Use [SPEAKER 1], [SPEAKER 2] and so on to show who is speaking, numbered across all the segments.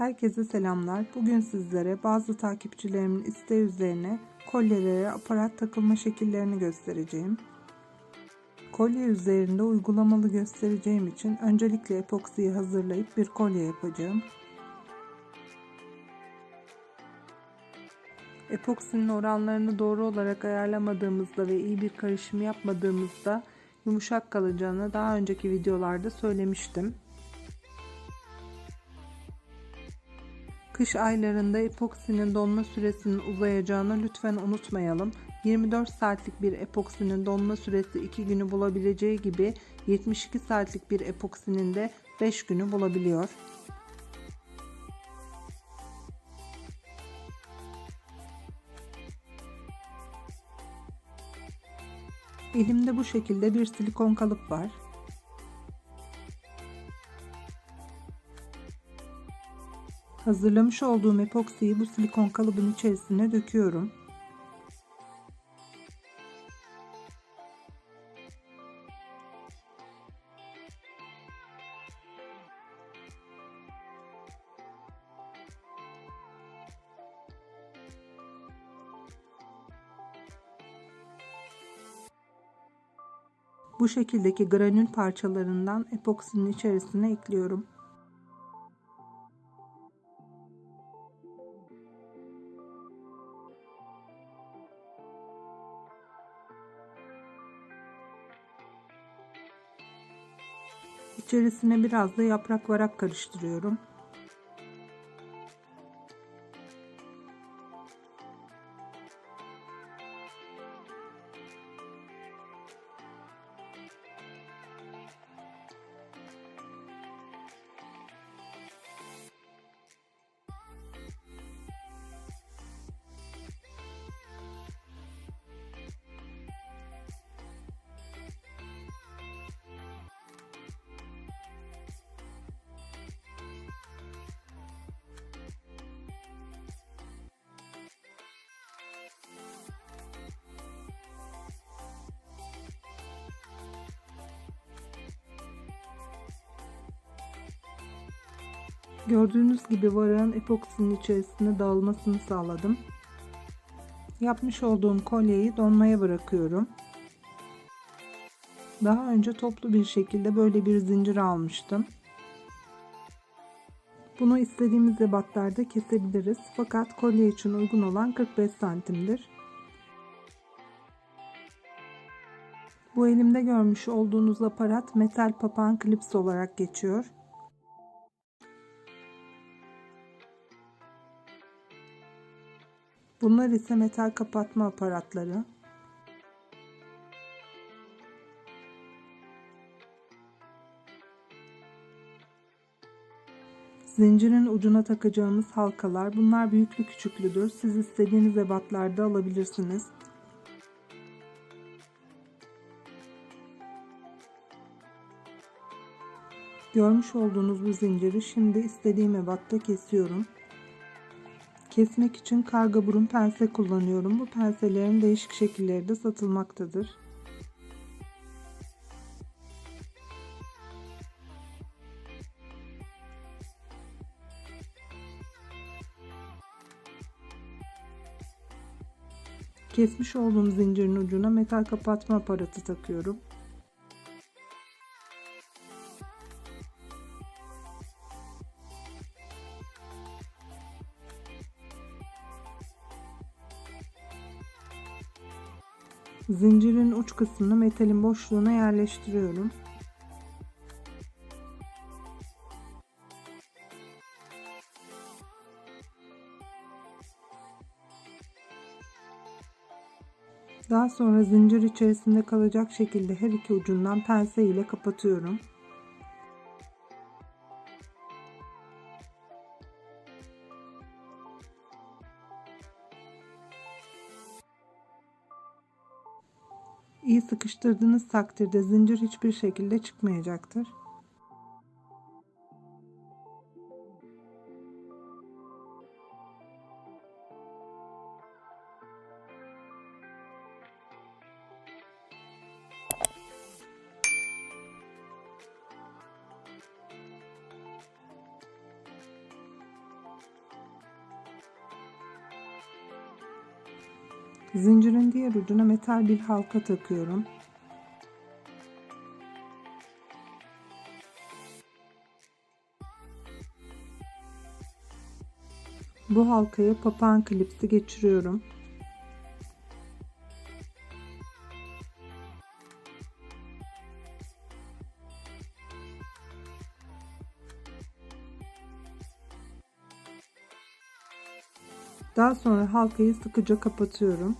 [SPEAKER 1] Herkese selamlar. Bugün sizlere bazı takipçilerimin isteği üzerine kolyelere aparat takılma şekillerini göstereceğim. Kolye üzerinde uygulamalı göstereceğim için öncelikle epoksiyi hazırlayıp bir kolye yapacağım. Epoksinin oranlarını doğru olarak ayarlamadığımızda ve iyi bir karışım yapmadığımızda yumuşak kalacağını daha önceki videolarda söylemiştim. Kış aylarında epoksinin donma süresinin uzayacağını lütfen unutmayalım. 24 saatlik bir epoksinin donma süresi 2 günü bulabileceği gibi 72 saatlik bir epoksinin de 5 günü bulabiliyor. Elimde bu şekilde bir silikon kalıp var. Hazırlamış olduğum epoksiyi bu silikon kalıbın içerisine döküyorum. Bu şekildeki granül parçalarından epoksinin içerisine ekliyorum. İçerisine biraz da yaprak varak karıştırıyorum. Gördüğünüz gibi varağın epoksinin içerisine dağılmasını sağladım. Yapmış olduğum kolyeyi donmaya bırakıyorum. Daha önce toplu bir şekilde böyle bir zincir almıştım. Bunu istediğimiz ebatlarda kesebiliriz. Fakat kolye için uygun olan 45 santimdir. Bu elimde görmüş olduğunuz aparat metal papağan klips olarak geçiyor. Bunlar ise metal kapatma aparatları. Zincirin ucuna takacağımız halkalar. Bunlar büyüklü küçüklüdür. Siz istediğiniz ebatlarda alabilirsiniz. Görmüş olduğunuz bu zinciri şimdi istediğim ebatta kesiyorum. Kesmek için karga burun pense kullanıyorum. Bu penselerin değişik şekilleri de satılmaktadır. Kesmiş olduğum zincirin ucuna metal kapatma aparatı takıyorum. Zincirin uç kısmını metalin boşluğuna yerleştiriyorum. Daha sonra zincir içerisinde kalacak şekilde her iki ucundan pense ile kapatıyorum. İyi sıkıştırdığınız takdirde zincir hiçbir şekilde çıkmayacaktır. Zincirin diğer ucuna metal bir halka takıyorum. Bu halkaya papağan klipsi geçiriyorum. Daha sonra halkayı sıkıca kapatıyorum.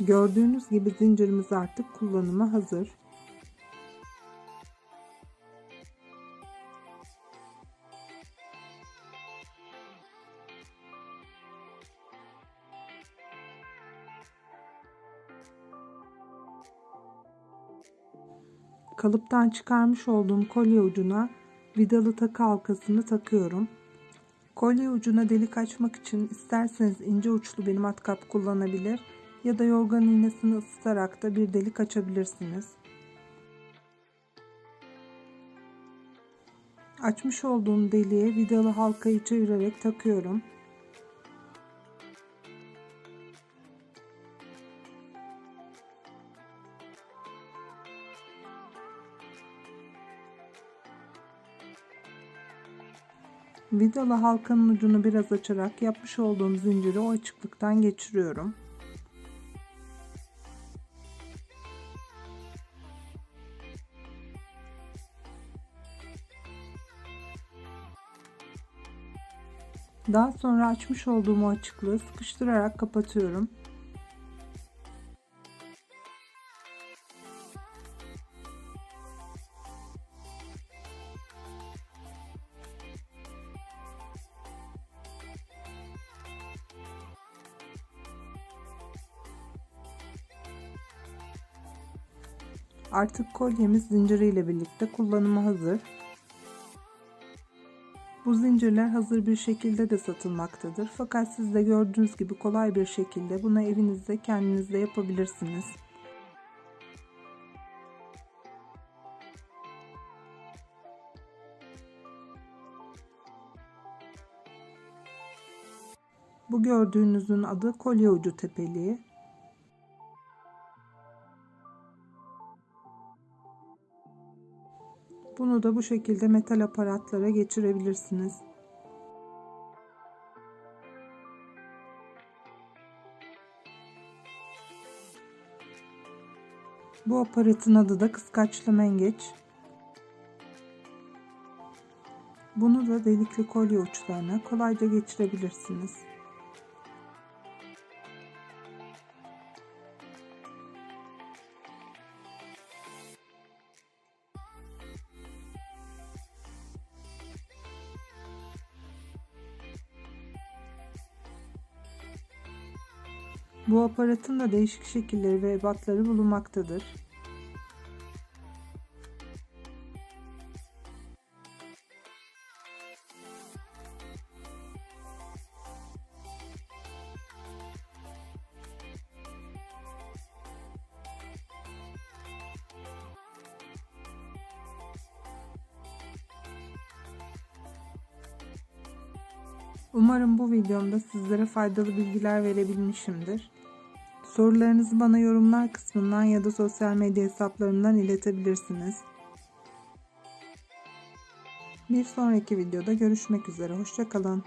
[SPEAKER 1] Gördüğünüz gibi zincirimiz artık kullanıma hazır. Kalıptan çıkarmış olduğum kolye ucuna vidalı takı halkasını takıyorum. Kolye ucuna delik açmak için isterseniz ince uçlu bir matkap kullanabilir ya da yorgan iğnesini ısıtarak da bir delik açabilirsiniz. Açmış olduğum deliğe vidalı halkayı çevirerek takıyorum. Vidalı halkanın ucunu biraz açarak yapmış olduğum zinciri o açıklıktan geçiriyorum. Daha sonra açmış olduğum o açıklığı sıkıştırarak kapatıyorum. Artık kolyemiz zinciriyle birlikte kullanıma hazır. Bu zincirler hazır bir şekilde de satılmaktadır. Fakat siz de gördüğünüz gibi kolay bir şekilde bunu evinizde kendiniz de yapabilirsiniz. Bu gördüğünüzün adı kolye ucu tepeliği. Bunu da bu şekilde metal aparatlara geçirebilirsiniz. Bu aparatın adı da kıskaçlı mengeç. Bunu da delikli kolye uçlarına kolayca geçirebilirsiniz. Bu aparatın da değişik şekilleri ve ebatları bulunmaktadır. Umarım bu videomda sizlere faydalı bilgiler verebilmişimdir. Sorularınızı bana yorumlar kısmından ya da sosyal medya hesaplarımdan iletebilirsiniz. Bir sonraki videoda görüşmek üzere. Hoşçakalın.